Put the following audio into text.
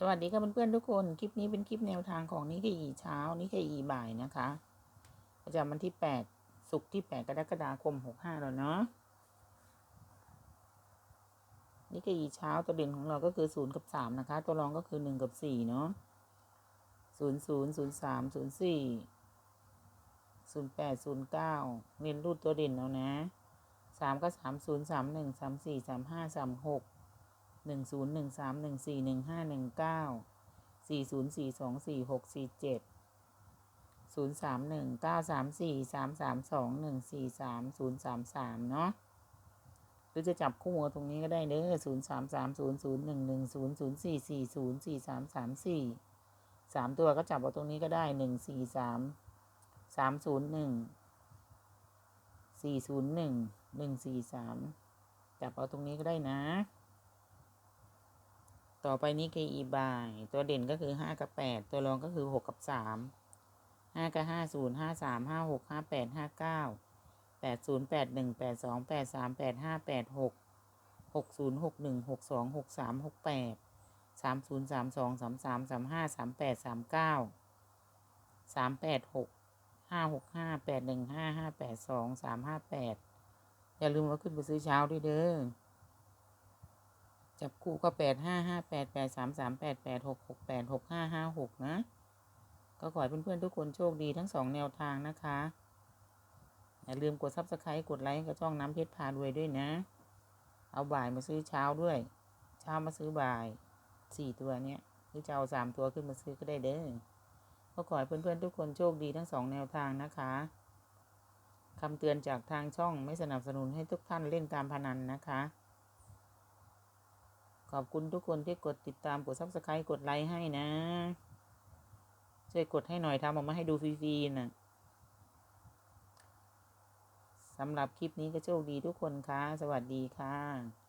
สวัสดีค่ะเพื่อนๆทุกคน คลิปนี้เป็นคลิปแนวทางของนิเคอีเช้านิเคอีบ่ายนะคะ ประจำวันที่แปดศุกร์ที่แปดกรกฎาคมหกห้าแล้วเนาะนิเคอีเช้าตัวเด่นของเราก็คือศูนย์กับสามนะคะ ตัวรองก็คือหนึ่งกับสี่เนาะศูนย์ศูนย์ศูนย์สามศูนย์สี่ศูนย์แปดศูนย์เก้าเน้นรูดตัวเด่นเอานะสามก็สามศูนย์สามหนึ่งสามสี่สามห้าสามหก หนึ่งศูนย์หนึ่งสามหนึ่งสี่หนึ่งห้าหนึ่งเก้าสี่ศูนย์สี่สองสี่หกสี่เจ็ดศูนย์สามหนึ่งเก้าสามสี่สามสามสองหนึ่งสี่สามศูนย์สามสามเนาะหรือจะจับคู่กับตรงนี้ก็ได้เด้อศูนย์สามสามศูนย์ศูนย์หนึ่งหนึ่งศูนย์ศูนย์สี่สี่ศูนย์สี่สามสามสี่สามตัวก็จับเอาตรงนี้ก็ได้หนึ่งสี่สามสามศูนย์หนึ่งสี่ศูนย์หนึ่งหนึ่งสี่สามจับเอาตรงนี้ก็ได้นะ ต่อไปนี้ KE บาย ตัวเด่นก็คือห้ากับแปดตัวรองก็คือหกกับสามห้ากับห้าศูนย์ห้าสามห้าหกห้าแปดห้าเก้าแปดศูนย์แปดหนึ่งแปดสองแปดสามแปดห้าแปดหกหกศูนย์หกหนึ่งหกสองหกสามหกแปดสามศูนย์สามสองสามสามสามห้าสามแปดสามเก้าสามแปดหกห้าหกห้าแปดหนึ่งห้าห้าแปดสองสามห้าแปดอย่าลืมว่าขึ้นไปซื้อเช้าด้วยเด้อ จับคู่ก็แปดห้าห้าแปดแปดสามสามแปดแปดหกหกแปดหกห้าห้าหกนะ ก็ขอให้เพื่อนๆทุกคนโชคดีทั้งสองแนวทางนะคะ อย่าลืมกดซับสไครต์กดไลค์กับช่องน้ำเพชรพารวยด้วยนะ เอาบ่ายมาซื้อเช้าด้วย เช้ามาซื้อบ่ายสี่ตัวเนี้ยหรือจะเอาสามตัวขึ้นมาซื้อก็ได้เด้อก็ขอให้เพื่อนๆทุกคนโชคดีทั้งสองแนวทางนะคะคำเตือนจากทางช่องไม่สนับสนุนให้ทุกท่านเล่นการพนันนะคะ ขอบคุณทุกคนที่กดติดตามกดซับสไครต์กดไลค์ให้นะ ช่วยกดให้หน่อยทำออกมาให้ดูฟรีๆนะสำหรับคลิปนี้ก็โชคดีทุกคนค่ะ สวัสดีค่ะ